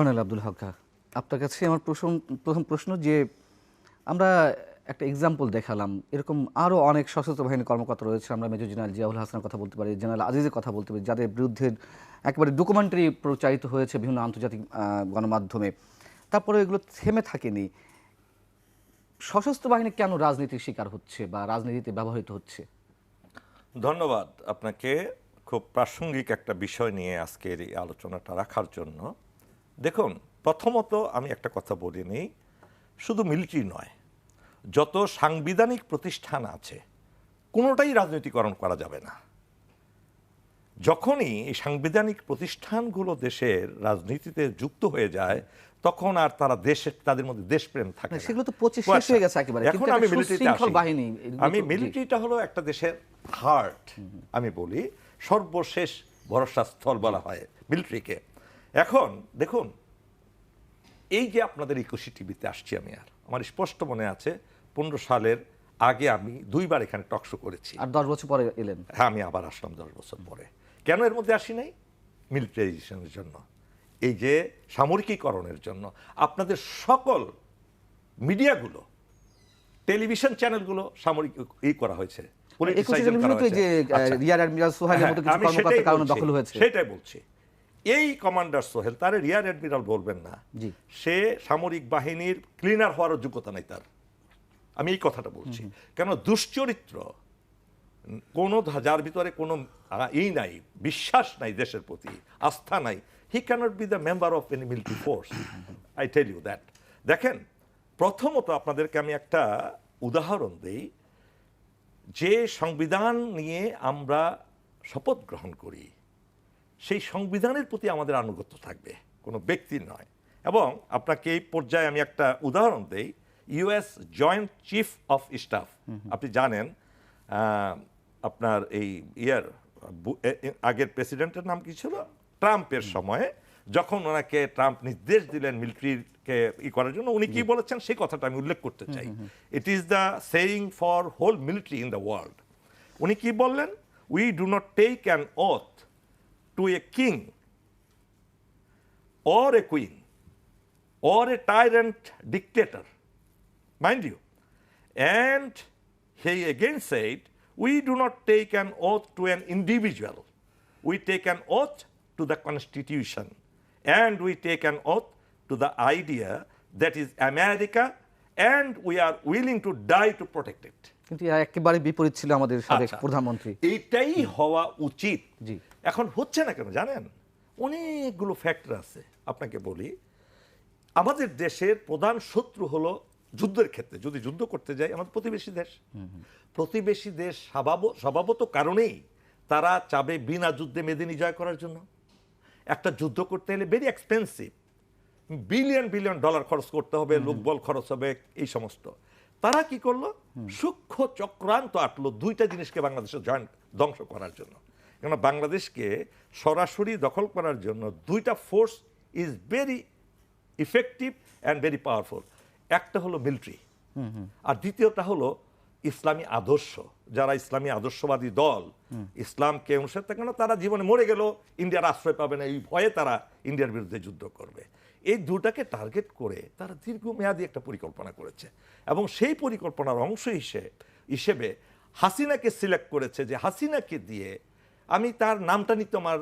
Colonel Abdul হক আপনার কাছে আমার প্রশ্ন প্রথম প্রশ্ন যে আমরা একটা এক্সাম্পল দেখালাম, এরকম আরও অনেক সশস্ত্র বাহিনী কর্মকর্তা রয়েছে, আমরা মেজর জেনারেল জিয়াউল হাসানের কথা বলতে পারি, জেনারেল আজিজের কথা বলতে পারি, যাদের বিরুদ্ধে একেবারে ডকুমেন্টারি প্রচারিত হয়েছে বিভিন্ন আন্তর্জাতিক গণমাধ্যমে। তারপরে এগুলো থেমে থাকেনি। সশস্ত্র বাহিনী কেন রাজনীতির শিকার হচ্ছে বা রাজনীতিতে ব্যবহৃত হচ্ছে? ধন্যবাদ আপনাকে। খুব প্রাসঙ্গিক একটা বিষয় নিয়ে আজকের এই আলোচনাটা রাখার জন্য। দেখুন প্রথমত আমি একটা কথা বলি নেই শুধু মিলিটারি নয় যত সাংবিধানিক প্রতিষ্ঠান আছে কোনোটাই রাজনীতিকরণ করা যাবে না। যখনই এই সাংবিধানিক প্রতিষ্ঠানগুলো দেশের রাজনীতিতে যুক্ত হয়ে যায় তখন আর তারা দেশের তাদের মধ্যে দেশপ্রেম থাকে সেগুলো তো পচে শেষ হয়ে গেছে একেবারে। এখন আমি। বাহিনী, আমি মিলিটারিটা হলো একটা দেশের হার্ট আমি বলি সর্বশেষ ভরসা স্থল বলা হয় মিলিটারিকে এখন দেখুন এই যে আপনাদের একুশে টিভিতে আসছি আমি আর আমার স্পষ্ট মনে আছে পনেরো সালের আগে আমি দুইবার এখানে টকশো করেছি। আর দশ বছর পরে এলেন? হ্যাঁ আমি আবার আসলাম দশ বছর পরে। কেন এর মধ্যে আসি নাই? মিলিটারাইজেশনের জন্য। এই যে সামরিকীকরণের জন্য। আপনাদের সকল মিডিয়াগুলো টেলিভিশন চ্যানেলগুলো সামরিক ই করা হয়েছে হয়েছে। আচ্ছা। হ্যাঁ, কর্মকর্তার সেটাই বলছি, এই কমান্ডার সোহেল তার রিয়ার অ্যাডমিরাল বলবেন না। জি। সে সামরিক বাহিনীর ক্লিনার হওয়ারও যোগ্যতা নেই তার। আমি এই কথাটা বলছি। কেন দুশ্চরিত্র কোনো যার ভিতরে কোনো ই নাই বিশ্বাস নাই দেশের প্রতি আস্থা নাই। He cannot be the member of any military force I tell you that দেখেন প্রথমত আপনাদেরকে আমি একটা উদাহরণ দিই। যে সংবিধান নিয়ে আমরা শপথ গ্রহণ করি সেই সংবিধানের প্রতি আমাদের আনুগত্য থাকবে কোনো ব্যক্তির নয়। এবং আপনাকে এই পর্যায়ে আমি একটা উদাহরণ দেই US joint chief of staff. আপনি জানেন আপনার এই ইয়ার আগের প্রেসিডেন্টের নাম কি ছিল? ট্রাম্পের সময়ে। যখন ওনাকে ট্রাম্প নির্দেশ দিলেন মিলিটারিকে ই করার জন্য উনি কি বলেছেন? সেই কথাটা আমি উল্লেখ করতে চাই। It is the saying for whole military in the world উনি কি বললেন? We do not take an oath to a king or a queen or a tyrant dictator, mind you. And he again said, We do not take an oath to an individual, we take an oath to the Constitution, and we take an oath to the idea that is America, and we are willing to die to protect it. কিন্তু একেবারে বিপরীত ছিল আমাদের সাবেক আচ্ছা। প্রধানমন্ত্রী এইটাই হওয়া উচিত জি। এখন হচ্ছে না কেন জানেন? অনেকগুলো ফ্যাক্টর আছে। আপনাকে বলি আমাদের দেশের প্রধান শত্রু হলো যুদ্ধের ক্ষেত্রে। যদি যুদ্ধ করতে যাই আমাদের প্রতিবেশী দেশ। প্রতিবেশী দেশ স্বভাব- স্বভাবত কারণেই তারা চাবে বিনা যুদ্ধে মেদিনী জয় করার জন্য। একটা যুদ্ধ করতে হলে very expensive billion billion dollar খরচ করতে হবে লোকবল খরচ হবে এই সমস্ত। তারা কি করল? সূক্ষ্ম চক্রান্ত আটলো দুইটা জিনিসকে বাংলাদেশের জয়েন্ট ধ্বংস করার জন্য। কেন বাংলাদেশকে সরাসরি দখল করার জন্য দুইটা force is very effective and very powerful একটা হলো মিলিটারি আর দ্বিতীয়টা হলো ইসলামী আদর্শ। যারা ইসলামী আদর্শবাদী দল ইসলামকে অনুসার থাকে না তারা জীবনে মরে গেল ইন্ডিয়ার আশ্রয় পাবে না। এই ভয়ে তারা ইন্ডিয়ার বিরুদ্ধে যুদ্ধ করবে। এই দুটাকে টার্গেট করে তারা দীর্ঘমেয়াদী একটা পরিকল্পনা করেছে। এবং সেই পরিকল্পনার অংশ হিসেবে হিসেবে হাসিনাকে সিলেক্ট করেছে যে হাসিনাকে দিয়ে আমি তার নামটা নিতে আমার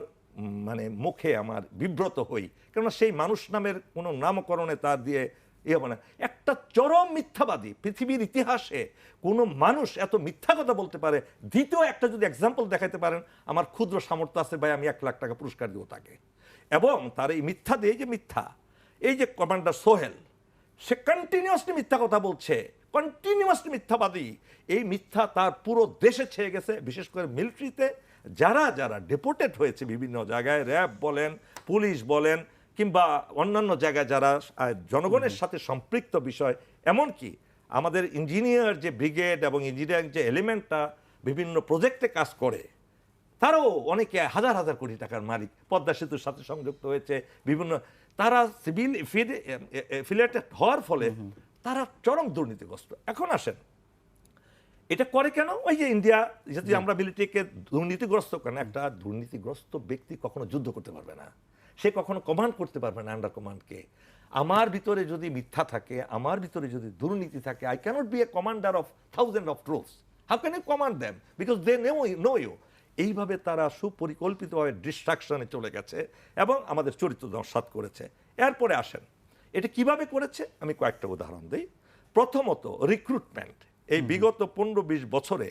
মানে মুখে আমার বিব্রত হই। কেননা সেই মানুষ নামের কোনো নামকরণে তার দিয়ে ইয়ে মানে একটা চরম মিথ্যাবাদী পৃথিবীর ইতিহাসে কোনো মানুষ এত মিথ্যা কথা বলতে পারে। দ্বিতীয় একটা যদি এক্সাম্পল দেখাতে পারেন, আমার ক্ষুদ্র সামর্থ্য আছে ভাই, আমি এক লাখ টাকা পুরস্কার দেবো তাকে। এবং তার এই মিথ্যা দিয়ে যে মিথ্যা, এই যে কমান্ডার সোহেল, সে কন্টিনিউয়াসলি মিথ্যা কথা বলছে। কন্টিনিউয়াসলি মিথ্যাবাদী। এই মিথ্যা তার পুরো দেশে ছেয়ে গেছে বিশেষ করে মিলিটারিতে যারা যারা ডেপোর্টেড হয়েছে বিভিন্ন জায়গায় র্যাব বলেন পুলিশ বলেন কিংবা অন্যান্য জায়গায় যারা জনগণের সাথে সম্পৃক্ত বিষয় এমনকি আমাদের ইঞ্জিনিয়ার যে ব্রিগেড এবং ইঞ্জিনিয়ারিং যে এলিমেন্টটা বিভিন্ন প্রজেক্টে কাজ করে তারাও অনেকে হাজার হাজার কোটি টাকার মালিক পদ্মা সেতুর সাথে সংযুক্ত হয়েছে বিভিন্ন তারা সিভিল এফিলিয়েটেড হওয়ার ফলে তারা চরম দুর্নীতিগ্রস্ত। এখন আসেন। এটা করে কেন? ওই যে ইন্ডিয়া যদি আমরা মিলিটারিকে দুর্নীতিগ্রস্ত কেন একটা দুর্নীতিগ্রস্ত ব্যক্তি কখনো যুদ্ধ করতে পারবে না। সে কখনো কমান্ড করতে পারবে না আন্ডার কমান্ডকে আমার ভিতরে যদি মিথ্যা থাকে আমার ভিতরে যদি দুর্নীতি থাকে I cannot be a commander of thousand of troops how can you command them because they know no you এইভাবে তারা সুপরিকল্পিতভাবে ডিস্ট্রাকশনে চলে গেছে এবং আমাদের চরিত্র নস্বাত করেছে। এরপরে আসেন। এটা কীভাবে করেছে? আমি কয়েকটা উদাহরণ দিই। প্রথমত রিক্রুটমেন্ট এই বিগত পনেরো বিশ বছরে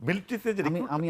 মিলিটারিতে যে আমি আমি